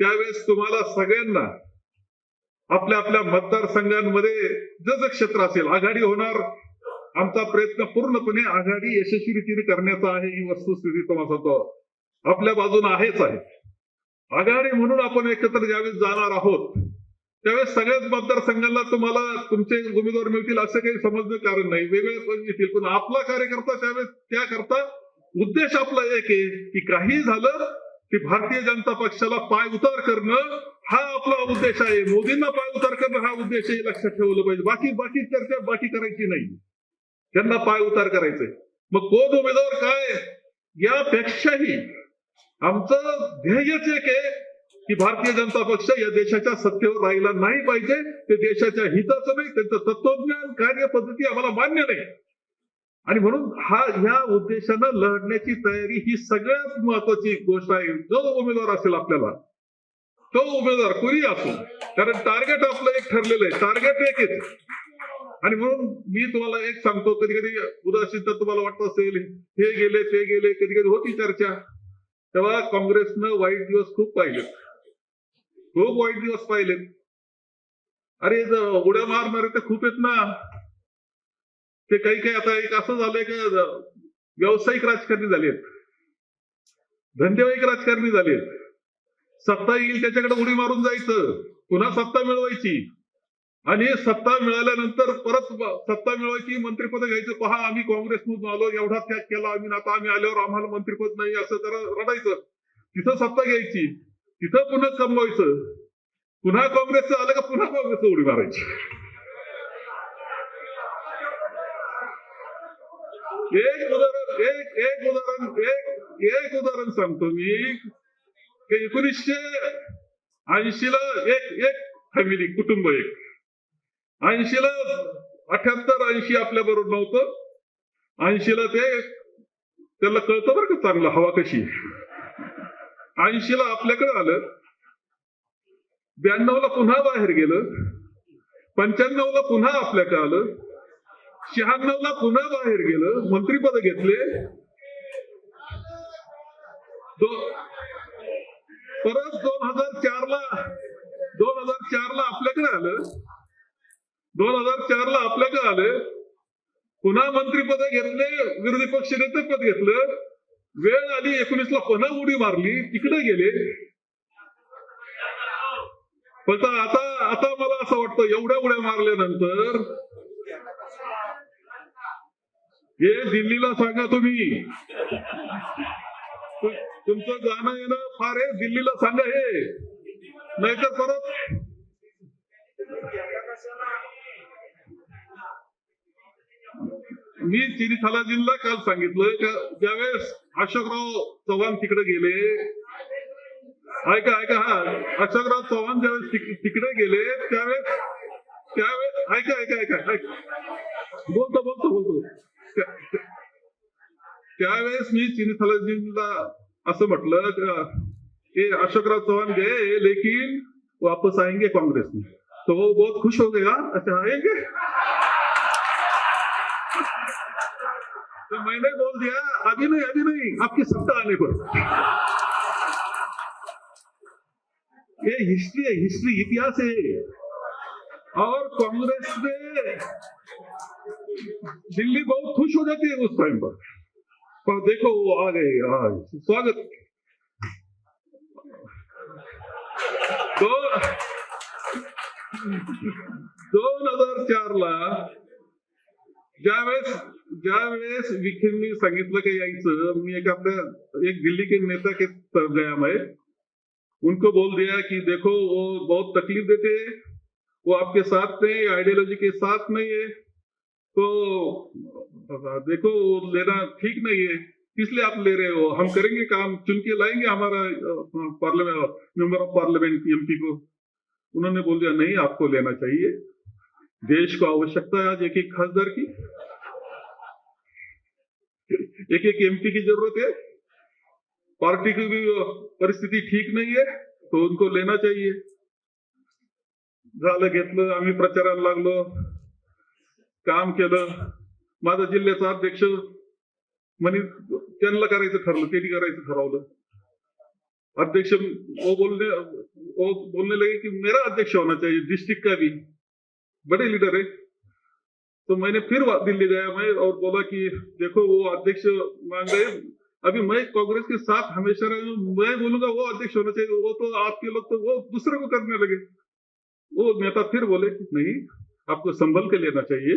त्यावेळेस तुम्हाला सगळ्यांना आपल्या आपल्या मतदारसंघांमध्ये जसं क्षेत्र असेल आघाडी होणार. आमचा प्रयत्न पूर्णपणे आघाडी यशस्वी रीतीने करण्याचा आहे ही वस्तुस्थिती तुम्हाला सांगतो. आपल्या बाजूने आहेच आहे. आघाडी म्हणून आपण एकत्र ज्यावेळेस जाणार आहोत त्यावेळेस सगळ्याच मतदारसंघांना तुम्हाला तुमचे उमेदवार मिळतील असं काही समजणं कारण नाही. वेगळे पण येतील पण आपला कार्यकर्ता त्यावेळेस त्याकरता उद्देश आपला एक आहे की काही झालं की भारतीय जनता पक्षाला पाय उतार करणं हा आपला उद्देश आहे. मोदींना पाय उतार करणं हा उद्देश आहे हे लक्षात ठेवलं पाहिजे. बाकी बाकी चर्चा बाकी करायची नाही. त्यांना पाय उतार करायचंय मग कोण उमेदवार काय? यापेक्षाही आमचं ध्येयच एक आहे की भारतीय जनता पक्ष या देशाच्या सत्तेवर राहिला नाही पाहिजे. ते देशाच्या हिताचं नाही त्यांचं तत्वज्ञान कार्यपद्धती आम्हाला मान्य नाही. आणि म्हणून हा ह्या उद्देशानं लढण्याची तयारी ही सगळ्यात महत्वाची गोष्ट आहे. जो उमेदवार असेल आपल्याला तो उमेदवार कुणी असो कारण टार्गेट आपलं एक ठरलेलं आहे. टार्गेट एक आहे. आणि म्हणून मी तुम्हाला एक सांगतो कधी कधी उदासीनता तुम्हाला वाटत असेल हे गेले ते गेले कधी कधी होती चर्चा. तेव्हा काँग्रेसनं वाईट दिवस खूप पाहिले. खूप वाईट दिवस पाहिले. अरे उड्या मारणारे ते खूप आहेत ना. ते काही काही आता एक असं झालंय की व्यावसायिक राजकारणी झालेत. धंदेवाईक राजकारणी झालेत. सत्ता येईल त्याच्याकडे उडी मारून जायचं. पुन्हा सत्ता मिळवायची. आणि सत्ता मिळाल्यानंतर परत सत्ता मिळवायची मंत्रिपद घ्यायचं. पहा आम्ही काँग्रेसमधून आलो एवढा त्याग केला. आम्ही आता आम्ही आल्यावर आम्हाला मंत्रिपद नाही असं जरा रडायचं. तिथं सत्ता घ्यायची. तिथं पुन्हा कमवायचं. पुन्हा काँग्रेसचं आलं का पुन्हा काँग्रेसचं उडी मारायची. एक उदाहरण एक एक उदाहरण एक एक उदाहरण सांगतो मी. एकोणीसशे ऐंशी ला एक एक फॅमिली कुटुंब एक. ऐंशीला अठ्याहत्तर ऐंशी आपल्या बरोबर नव्हतं. ऐंशीला ते त्याला कळतं बरं का चांगलं हवा कशी ऐंशीला आपल्याकडे आलं. ब्याण्णव ला पुन्हा बाहेर गेलं. पंच्याण्णव ला पुन्हा आपल्याकडे आलं. शहाण्णवला पुन्हा बाहेर गेलं मंत्रीपद घेतले. परत दोन हजार चार ला दोन हजार चार ला आपल्याकडे आलं. दोन हजार चार ला आपल्याकडे आलं. पुन्हा मंत्रीपद घेतले विरोधी पक्ष नेतेपद घेतलं. वेळ आली एकोणीस ला पुन्हा उडी मारली तिकडे गेले. पण आता आता मला असं वाटतं एवढ्या उड्या मारल्यानंतर हे दिल्लीला सांगा तुम्ही. तुमचं जाणं येणं फार हे दिल्लीला सांगा हे. नाहीतर परत मी चिनी काल सांगितलं का ज्यावेळेस अशोकराव चव्हाण तिकडे गेले ऐका ऐका हा. अशोकराव चव्हाण ज्यावेळेस तिकडे गेले त्यावेळेस त्यावेळेस ऐका ऐका ऐका ऐका. बोलतो बोलतो बोलतो. त्यावेळेस मी चिनी असं म्हटलं का अशोकराव चौहान गए लेकिन वापस आएंगे कांग्रेस में तो वो बहुत खुश हो गया अच्छा आएंगे? तो मैंने बोल दिया अभी नहीं अभी नहीं आपकी सत्ता आने पर. ये हिस्ट्री है हिस्ट्री इतिहास है। और कांग्रेस ने दिल्ली बहुत खुश हो जाती है उस टाइम पर। पर देखो वो आ गए हाँ, स्वागत। दो दोन हज़ार चार ला। ज्यावेळेस ज्यावेळेस विखेंनी सांगितलं की यायचं मी एक आपल्या एक दिल्ली के नेता के तरफ़ गया मैं। उनको बोल दिया कि देखो वो बहुत तकलीफ़ देते हैं। वो आपके साथ नहीं आइडियोलॉजी के साथ नहीं है तो देखो, वो लेना ठीक नहीं है। इसलिए आप ले रहे हो? हम करेंगे काम, चुन के लाएँगे हमारा parliament member of parliament MP को। उन्होंने बोल दिया, नहीं, आपको लेना चाहिए। देश को आवश्यकता है आज एक एक खासदार की। एक एक एमपी की ज़रूरत है। पार्टी की भी परिस्थिती ठीक नहीं है तो उनको लेना चाहिए। झालं घेतलं, आम्ही प्रचाराला लागलो। काम जिल्ह्याचा अध्यक्ष अध्यक्ष वो बोलने वो बोलने लगे कि मेरा अध्यक्ष होना चाहिए डिस्ट्रिक्ट का भी. बड़े लीडर है. तो मैंने फिर दिल्ली गया मैं और बोला कि देखो, वो अध्यक्ष मांग रहे अभी मैं कांग्रेस के साथ हमेशा रहा मैं बोलूँगा वो अध्यक्ष होना चाहिए, वो तो आपके लोग तो वो दूसरे को करने लगे। वो नेता फिर बोले कि नहीं आपको संभल के लेना चाहिए।